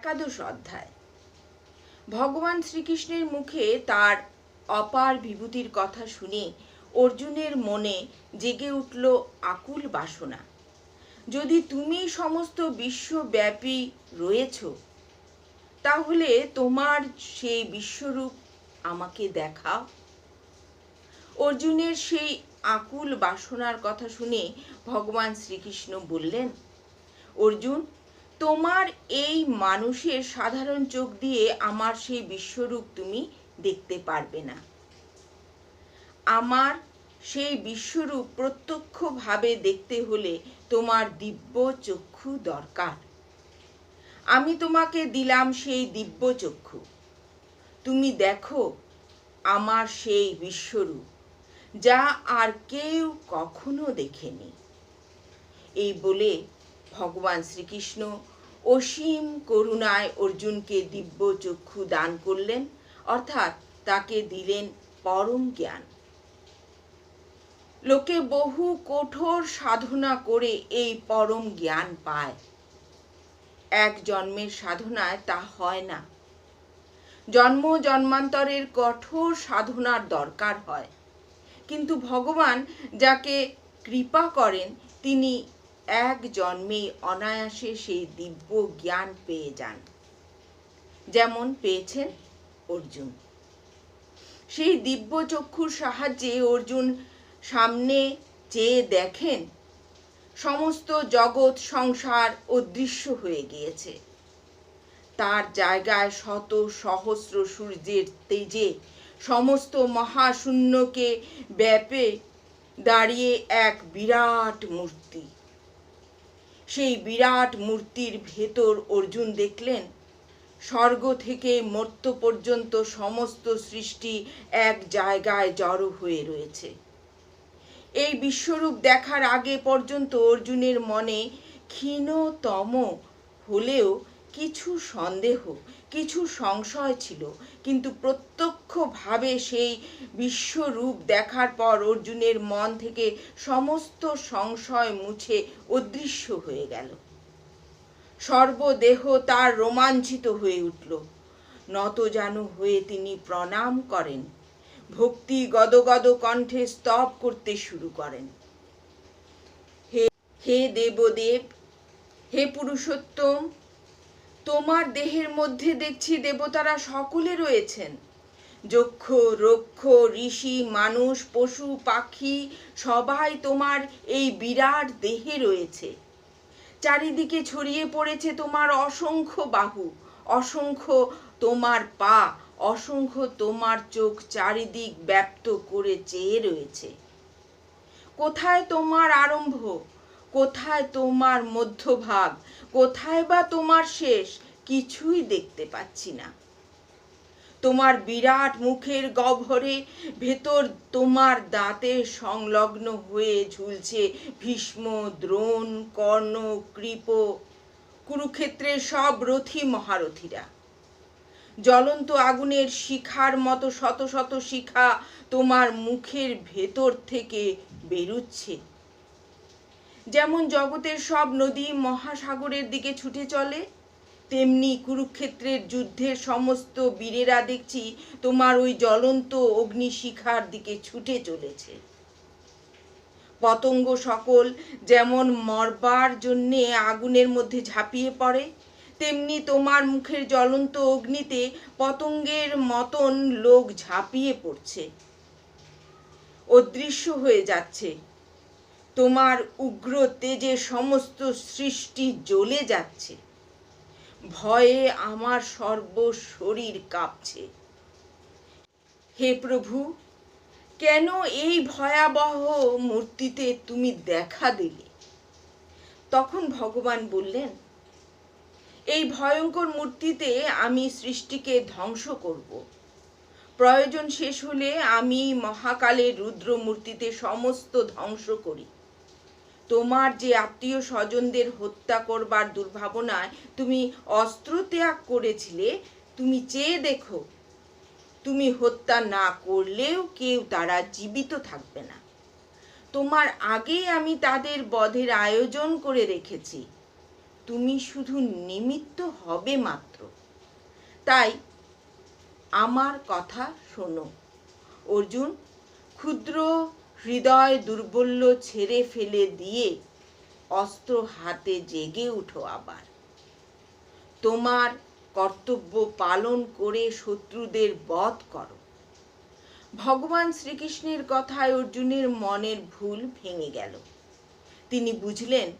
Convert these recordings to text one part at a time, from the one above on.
একাদশ অধ্যায়। ভগবান শ্রীকৃষ্ণের মুখে তার অপার বিভূতির কথা শুনে অর্জুনের মনে জেগে উঠল আকুল বাসনা। যদি তুমি সমস্ত বিশ্বব্যাপী রয়েছ, তাহলে তোমার সেই বিশ্বরূপ আমাকে দেখাও। অর্জুনের সেই আকুল বাসনার কথা শুনে ভগবান শ্রীকৃষ্ণ বললেন, অর্জুন তোমার এই মানুষের সাধারণ চোখ দিয়ে আমার সেই বিশ্বরূপ তুমি দেখতে পারবে না। আমার সেই বিশ্বরূপ প্রত্যক্ষভাবে দেখতে হলে তোমার দিব্য চক্ষু দরকার। আমি তোমাকে দিলাম সেই দিব্য চক্ষু। তুমি দেখো আমার সেই বিশ্বরূপ, যা আর কেউ কখনো দেখেনি। এই বলে ভগবান শ্রীকৃষ্ণ অসীম করুণায় অর্জুনকে দিব্য চক্ষু দান করলেন, অর্থাৎ তাকে দিলেন পরম জ্ঞান। লোকে বহু কঠোর সাধনা করে এই পরম জ্ঞান পায়। এক জন্মের সাধনায় তা হয় না। জন্ম জন্মান্তরের কঠোর সাধনার দরকার হয়। কিন্তু ভগবান যাকে কৃপা করেন, তিনি এক জন্মেই অনায়াসে সেই দিব্য জ্ঞান পেয়ে যান। যেমন পেয়েছেন অর্জুন। সেই দিব্য চক্ষুর সাহায্যে অর্জুন সামনে চেয়ে দেখেন, সমস্ত জগৎ, সংসার অদৃশ্য হয়ে গিয়েছে। তার জায়গায় শত সহস্র সূর্যের তেজে সমস্ত মহাশূন্যকে ব্যাপে দাঁড়িয়ে এক বিরাট মূর্তি। সেই বিরাট মূর্তির ভেতর অর্জুন দেখলেন। স্বর্গ থেকে মর্ত পর্যন্ত সমস্ত সৃষ্টি এক জায়গায় জড়ো হয়ে রয়েছে। এই বিশ্বরূপ দেখার আগে পর্যন্ত অর্জুনের মনে ক্ষীণতম হলেও কিছু সন্দেহ কিছু সংশয় ছিল। কিন্তু প্রত্যক্ষভাবে সেই বিশ্বরূপ দেখার পর অর্জুনের মন থেকে সমস্ত সংশয় মুছে অদৃশ্য হয়ে গেল। সর্বদেহ তার রোমাঞ্চিত হয়ে উঠল। নতজানু হয়ে তিনি প্রণাম করেন। ভক্তি গদগদ কণ্ঠে স্তব করতে শুরু করেন। হে হে দেবদেব, হে পুরুষোত্তম তোমার দেহের মধ্যে দেখছি দেবতারা সকলে রয়েছেন। যক্ষ, রক্ষ, ঋষি, মানুষ, পশু, পাখি, সবাই তোমার এই বিরাট দেহে রয়েছে। চারিদিকে ছড়িয়ে পড়েছে তোমার অসংখ্য বাহু, অসংখ্য তোমার পা, অসংখ্য তোমার চোখ চারিদিক ব্যাপ্ত করে চেয়ে রয়েছে। কোথায় তোমার আরম্ভ? কোথায় তোমার মধ্যভাগ? কোথায় বা তোমার শেষ? কিছুই দেখতে পাচ্ছি না। তোমার বিরাট মুখের গহ্বরে ভেতর তোমার দাঁতে সংলগ্ন হয়ে ঝুলছে ভীষ্ম, দ্রোণ, কর্ণ, কৃপ, কুরুক্ষেত্রের সব রথী মহারথীরা। জ্বলন্ত আগুনের শিখার মতো শত শত শিখা তোমার মুখের ভেতর থেকে বেরুচ্ছে। যেমন জগতের সব নদী মহাসাগরের দিকে ছুটে চলে, তেমনি কুরুক্ষেত্রের যুদ্ধের সমস্ত বীরেরা দেখছি তোমার ওই জ্বলন্ত অগ্নিশিখার দিকে ছুটে চলেছে। পতঙ্গ সকল যেমন মরবার জন্যে আগুনের মধ্যে ঝাঁপিয়ে পড়ে, তেমনি তোমার মুখের জ্বলন্ত অগ্নিতে পতঙ্গের মতন লোক ঝাঁপিয়ে পড়ছে। অদৃশ্য হয়ে যাচ্ছে। তোমার উগ্র তেজে সমস্ত সৃষ্টি জ্বলে যাচ্ছে, ভয়ে আমার সর্ব শরীর কাঁপছে। হে প্রভু, কেন এই ভয়াবহ মূর্তিতে তুমি দেখা দিলে? তখন ভগবান বললেন, এই ভয়ঙ্কর মূর্তিতে আমি সৃষ্টিকে ধ্বংস করব। প্রয়োজন শেষ হলে আমি মহাকালের রুদ্র মূর্তিতে সমস্ত ধ্বংস করি। তোমার যে আত্মীয় স্বজনদের হত্যা করবার দুর্ভাবনায় তুমি অস্ত্র ত্যাগ করেছিলে, তুমি চেয়ে দেখো, তুমি হত্যা না করলেও কেউ তারা জীবিত থাকবে না। তোমার আগেই আমি তাদের বধের আয়োজন করে রেখেছি। তুমি শুধু নিমিত্ত হবে মাত্র। তাই আমার কথা শোনো। অর্জুন, ক্ষুদ্র হৃদয় দুর্বল্য ছেড়ে ফেলে দিয়ে অস্ত্র হাতে জেগে উঠো আবার। তোমার কর্তব্য পালন করে শত্রুদের বধ করো। ভগবান শ্রীকৃষ্ণের কথায় অর্জুনের মনের ভুল ভেঙে গেল। তিনি বুঝলেন,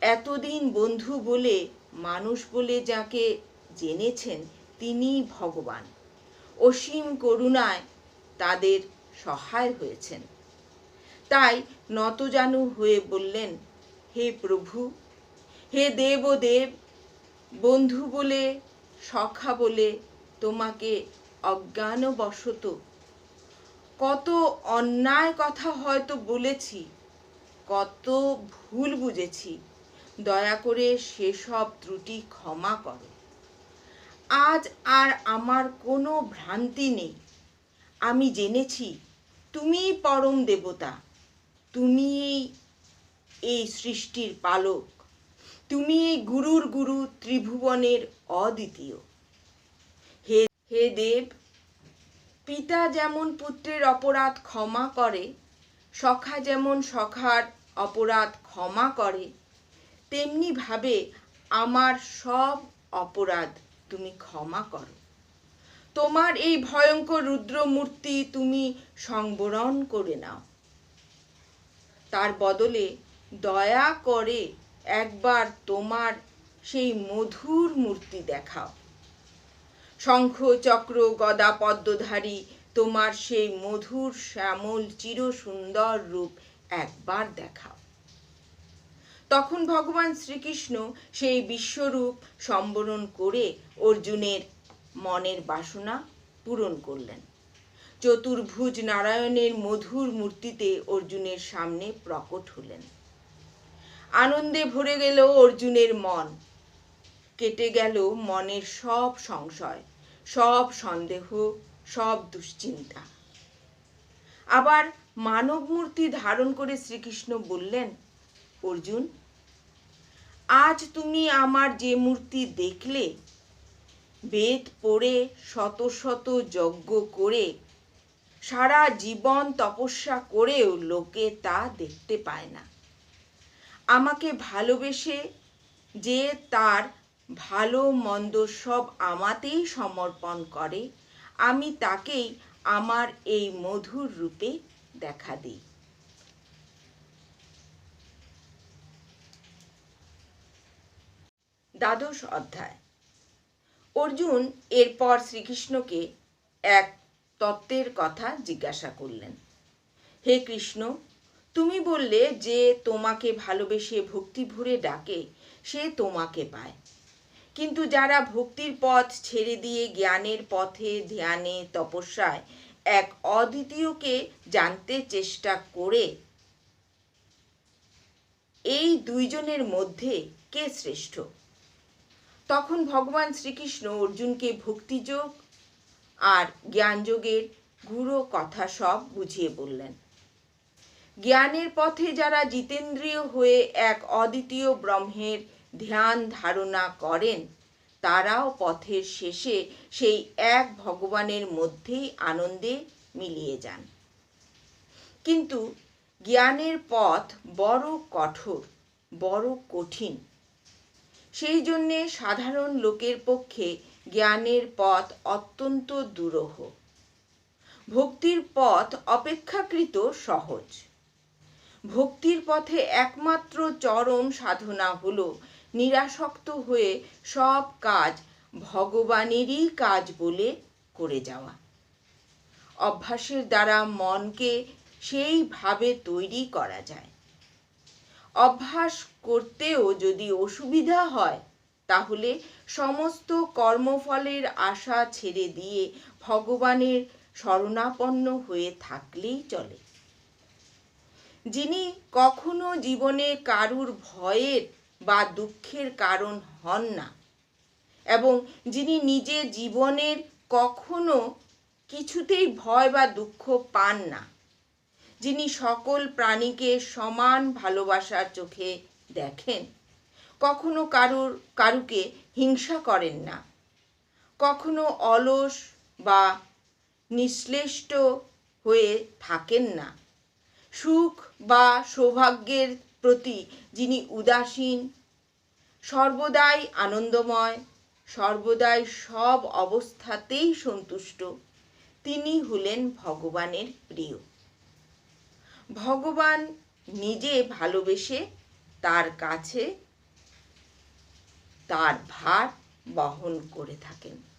এতদিন বন্ধু বলে, মানুষ বলে যাকে জেনেছেন তিনিই ভগবান। অসীম করুণায় তাদের সহায় হয়েছেন। তাই নতজানু হয়ে বললেন, হে প্রভু, হে দেব দেব, বন্ধু বলে, সখা বলে তোমাকে অজ্ঞানবশত। কত অন্যায় কথা হয়তো বলেছি, কত ভুল বুঝেছি, দয়া করে সেসব ত্রুটি ক্ষমা করো। আজ আর আমার কোনো ভ্রান্তি নেই। আমি জেনেছি তুমি পরম দেবতা। তুমি এই সৃষ্টির পালক। তুমি এই গুরুর গুরু ত্রিভুবনের অদ্বিতীয়। হে হে দেব, পিতা যেমন পুত্রের অপরাধ ক্ষমা করে, সখা যেমন সখার অপরাধ ক্ষমা করে তেমনি ভাবে আমার সব অপরাধ তুমি ক্ষমা করো। তোমার এই ভয়ঙ্কর রুদ্রমূর্তি তুমি সংবরণ করে নাও। তার বদলে দয়া করে একবার তোমার সেই মধুর মূর্তি দেখাও। শঙ্খ, চক্র, গদা, পদ্মধারী, তোমার সেই মধুর, শ্যামল চির সুন্দর রূপ একবার দেখাও। তখন ভগবান শ্রীকৃষ্ণ সেই বিশ্বরূপ সম্বরণ করে অর্জুনের মনের বাসনা পূরণ করলেন। চতুর্ভুজ নারায়ণের মধুর মূর্তিতে অর্জুনের সামনে প্রকট হলেন। আনন্দে ভরে গেল অর্জুনের মন। কেটে গেল মনের সব সংশয়, সব সন্দেহ, সব দুশ্চিন্তা। আবার মানব মূর্তি ধারণ করে শ্রীকৃষ্ণ বললেন, অর্জুন, আজ তুমি আমার যে মূর্তি দেখলে, বেদ পড়ে শত শত যজ্ঞ করে সারা জীবন তপস্যা করেও লোকে তা দেখতে পায় না। আমাকে ভালোবেসে যে তার ভালো মন্দ সব আমাতেই সমর্পণ করে, আমি তাকেই আমার এই মধুর রূপে দেখা দিই। দ্বাদশ অধ্যায়। অর্জুন এরপর শ্রীকৃষ্ণকে এক তত্ত্বের কথা জিজ্ঞাসা করলেন। হে কৃষ্ণ, তুমি বললে যে তোমাকে ভালোবেসে ভক্তি ভরে ডাকে, সে তোমাকে পায়। কিন্তু যারা ভক্তির পথ ছেড়ে দিয়ে জ্ঞানের পথে, ধ্যানে, তপস্যায় এক অদ্বিতীয়কে জানতে চেষ্টা করে, এই দুইজনের মধ্যে কে শ্রেষ্ঠ? তখন ভগবান শ্রীকৃষ্ণ অর্জুনকে ভক্তিযোগ আর জ্ঞানযোগের গুরু কথা সব বুঝিয়ে বললেন। জ্ঞানের পথে যারা জিতেন্দ্রীয় হয়ে এক অদ্বিতীয় ব্রহ্মের ধ্যান ধারণা করেন, তারাও পথের শেষে সেই এক ভগবানের মধ্যেই আনন্দে মিলিয়ে যান। কিন্তু জ্ঞানের পথ বড় কঠোর, বড় কঠিন। সেই জন্যে সাধারণ লোকের পক্ষে জ্ঞানের পথ অত্যন্ত দুরূহ। ভক্তির পথ অপেক্ষাকৃত সহজ। ভক্তির পথে একমাত্র চরম সাধনা হল নিরাসক্ত হয়ে সব কাজ ভগবানেরই কাজ বলে করে যাওয়া। অভ্যাসের দ্বারা মনকে সেইভাবে তৈরি করা যায়। অভ্যাস করতেও যদি অসুবিধা হয় তাহলে সমস্ত কর্মফলের আশা ছেড়ে দিয়ে ভগবানের শরণাপন্ন হয়ে থাকলেই চলে। যিনি কখনো জীবনে কারুর ভয়ের বা দুঃখের কারণ হন না এবং যিনি নিজে জীবনের কখনো কিছুতেই ভয় বা দুঃখ পান না, যিনি সকল প্রাণীকে সমান ভালোবাসার চোখে দেখেন কখনো কারুর, কারুকে হিংসা করেন না। কখনো অলস বা নিশ্লেষ্ট হয়ে থাকেন না। সুখ বা সৌভাগ্যের প্রতি যিনি উদাসীন, সর্বদাই আনন্দময়, সর্বদাই সব অবস্থাতেই সন্তুষ্ট, তিনি হলেন ভগবানের প্রিয়। ভগবান নিজে ভালোবেসে তার কাছে তার ভার বহন করে থাকেন।